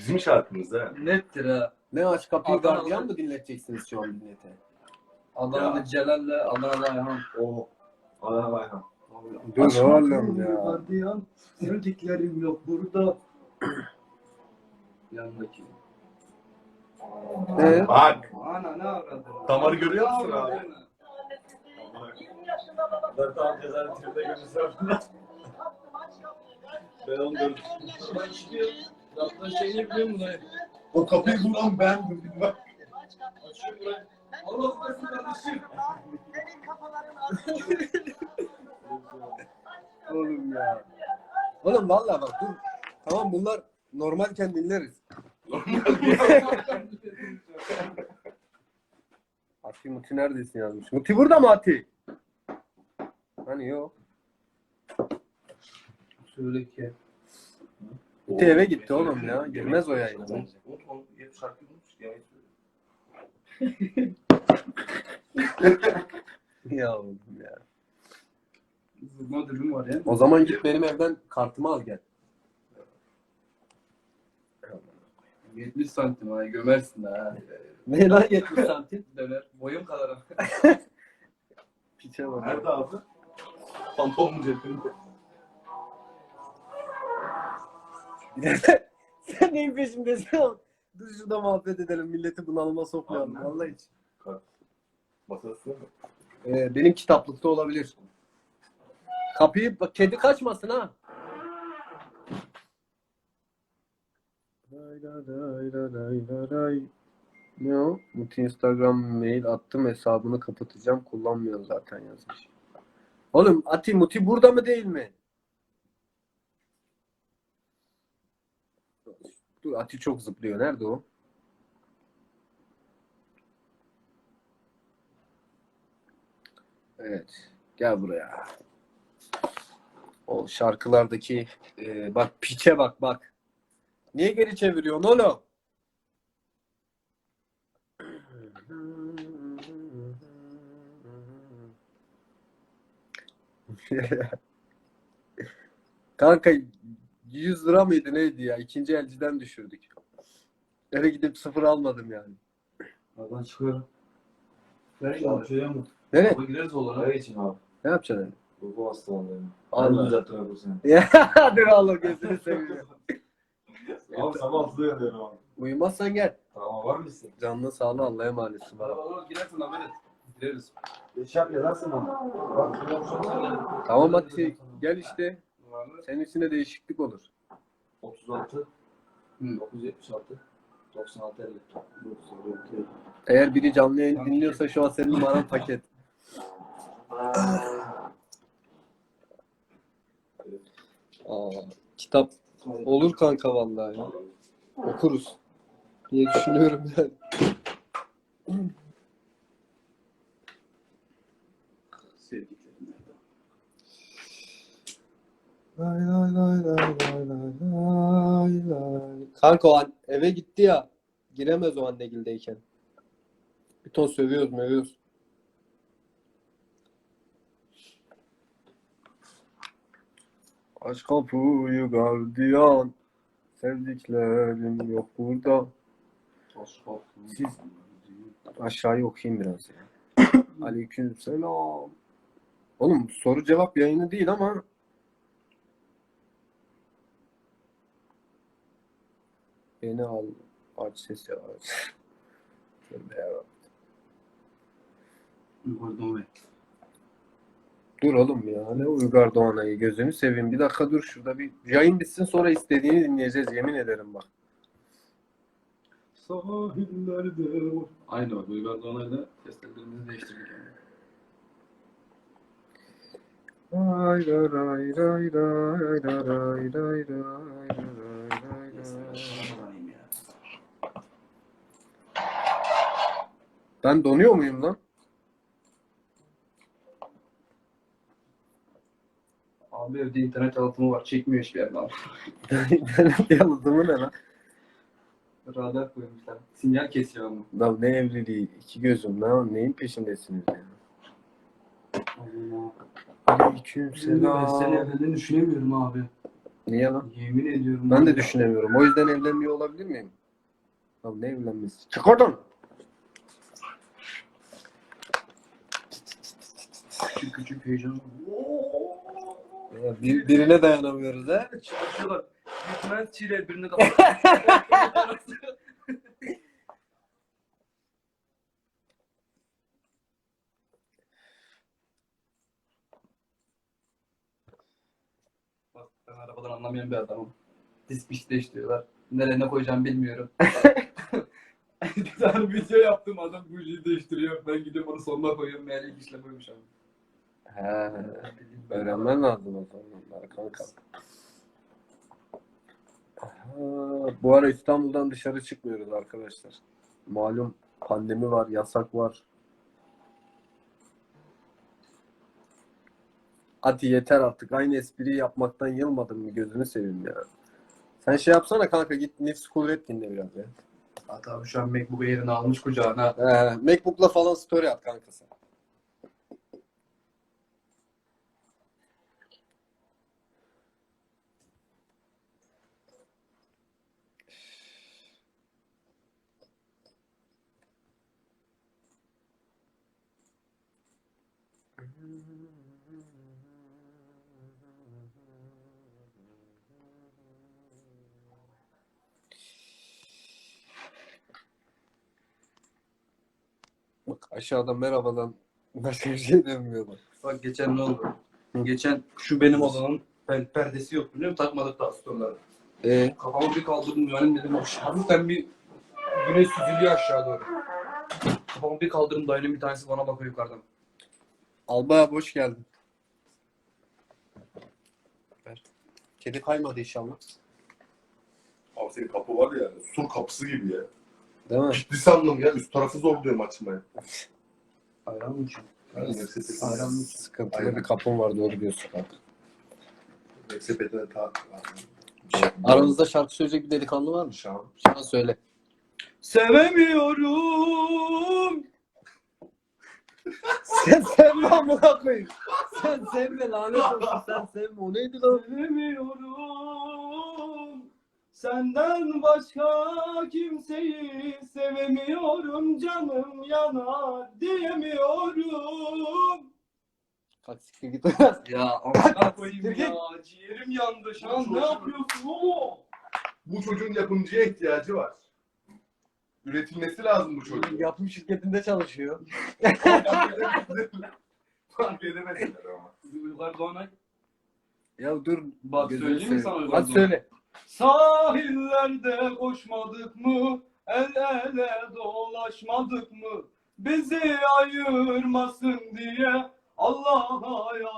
Bizim şarkımız ha. Nettir ha. Ne aç kapıyı Adana- gardiyan mı dinleteceksiniz şu an millete? Adana'da Ya. Celal'le Adana'da Ayhan. O. Adana Bayhan. Dur oğlum ya. Gardiyan. Sevdiklerim yok burada. Yanındaki. Ee? Bak. Ana ne avradın? Damarı görüyor musun abi? Ben tamam cezaevin tribüne görürsem. Ben onu gördüm. Yaptığın şeyini biliyor musun? O kapıyı bulan ben. Bak. Açıyor burayı. Allah korusun kardeşim. Oğlum ya. Oğlum vallahi bak dur. Tamam bunlar normalken dinleriz. Ati Muti neredesin yazmış. Muti burada mı Ati? Hani yok. Söyle ki. Muti eve gitti oğlum ya. Girmez o yayına bence. Unut onu. Hep şarkıyı unut. Yemeği söyle. ya oğlum ya. Zırma dürüm var ya. O zaman git benim evden kartımı al gel. 70 santim ha gömersin ha. Ne lan 70 santim? Döner. Boyum kadar. Piçe bak. Nerede abi? Pantolonun cebinde. Sen neyin peşindesin oğlum? Dur şurada muhabbet edelim. Milleti bunalıma sokmayalım. Abi. Vallahi hiç. Masası mı? Ee, benim kitaplıkta olabilir. Kapıyı bak kedi kaçmasın ha. Lay lay lay lay lay. Ne o? Muti Instagram mail attım hesabını kapatacağım kullanmıyor zaten yazmış. Oğlum Ati Muti burada mı değil mi? Dur Ati çok zıplıyor. Nerede o? Evet. Gel buraya. O şarkılardaki e, bak piçe bak bak. Niye geri çeviriyorsun oğlum? Kanka 100 lira mıydı neydi ya? İkinci elciden düşürdük. Eve gidip sıfır almadım yani. Oradan çıkıyorum. Nereye gidiyorsun? Şuraya mı? Evet. Baba gireriz olur ha. Nereye için abi? Ne yapacaksın öyle? Bu bu hastalığındayım. Allah. uzattın bu seni. Ya dur Allah gözünü seveyim. Abi sabah hızlı yanıyorum abi. Uyumazsan gel. Tamam var mısın? Canlı sağlığı Allah'a emanetsin bana. Baba olur girersin haber et. Gireriz. Geç yap yazarsın ama. Bak? Tamam hadi gel işte. Senin için de değişiklik olur. 36 Hı. 976 96 50 96 Eğer biri canlı yayın dinliyorsa şu an senin numaran paket. Aa, kitap olur kanka vallahi ya. Okuruz. diye düşünüyorum yani. Kanka o an eve gitti ya. Giremez o annegildeyken. Bir ton sövüyoruz mövüyoruz. Aç kapıyı gardiyan. Sevdiklerim yok burada. Siz aşağıya okuyayım biraz ya. Aleyküm selam. Oğlum soru cevap yayını değil ama beni al aç sesi aç. Tövbe yarabbim. Dur oğlum ya ne Uygar Doğanay'ı gözünü seveyim. Bir dakika dur şurada bir yayın bitsin sonra istediğini dinleyeceğiz yemin ederim bak. Sahillerde. Aynı bak Uygar Doğanay'la seslerimizi değiştirdik yani. Ray Ben donuyor muyum lan? Abi evde internet altımı var. Çekmiyor hiçbir yerden. İnternet yalıtımı ne lan? Radar koymuşlar. Sinyal kesiyor ama. Lan ne evliliği? iki gözüm lan. Neyin peşindesiniz ya? Allah. Aleyküm ben seni selam. evliliğini düşünemiyorum abi. Niye lan? Yemin ediyorum. Ben de düşünemiyorum. O yüzden evlenmiyor olabilir miyim? Abi ne evlenmesi? Çık oradan. Küçük küçük heyecan. Bir- birine dayanamıyoruz ha. Çalışıyorlar. Gitmez çile birine Bak ben arabadan anlamayan bir adamım. Disk biş değiştiriyorlar. Nereye ne koyacağımı bilmiyorum. bir tane video yaptım adam bujiyi değiştiriyor. Ben gidiyorum onu sonuna koyuyorum. Meğer ilk işle koymuş abi. He. Öğrenmen lazım o zamanlar kanka. Ha, bu ara İstanbul'dan dışarı çıkmıyoruz arkadaşlar. Malum pandemi var, yasak var. Hadi yeter artık. Aynı espriyi yapmaktan yılmadın mı? Gözünü seveyim ya. Sen şey yapsana kanka git Nifs Kudret dinle biraz ya. Hatta şu an MacBook'u yerine almış kucağına. He, Macbook'la falan story at kanka sen. Bak aşağıda merhabadan başka bir şey demiyorlar. Bak geçen ne oldu? Geçen şu benim odanın per- perdesi yok biliyor musun? Takmadık daha storyları. E Kafamı bir kaldırdım yani dedim hafiften bir güneş süzülüyor aşağı doğru. Kafamı bir kaldırdım dayının bir tanesi bana bakıyor yukarıdan. Albay abi hoş geldin. Kedi kaymadı inşallah. Abi senin kapı var ya, sur kapısı gibi ya. Değil mi? Ciddi sandım ya, üst tarafı zor diyorum açmaya. Hayran mı için? Sepeti, Aynen. Sıkıntılı Aynen. bir kapım var doğru diyorsun kanka. sepetine ta... Aranızda şarkı söyleyecek bir delikanlı var mı? Şan. Şana söyle. Sevemiyorum. Sen sevme amına koyayım. Sen sevme lanet olsun sen sevme. O neydi lan? Sevemiyorum. Senden başka kimseyi sevemiyorum canım yanar diyemiyorum. Kalk siktir git. Ya amına koyayım ya. Ciğerim yandı şu an. Ne yapıyorsun oğlum? Bu çocuğun yapımcıya ihtiyacı var. Üretilmesi lazım bu çocuğun. Yapım şirketinde çalışıyor. Fark edemezler ama. Uygar Doğanay. Ya dur. Bak gözünü söyleyeyim mi sana Uygar Hadi Doğanay? söyle. Sahillerde koşmadık mı? El ele dolaşmadık mı? Bizi ayırmasın diye Allah'a yalvardık.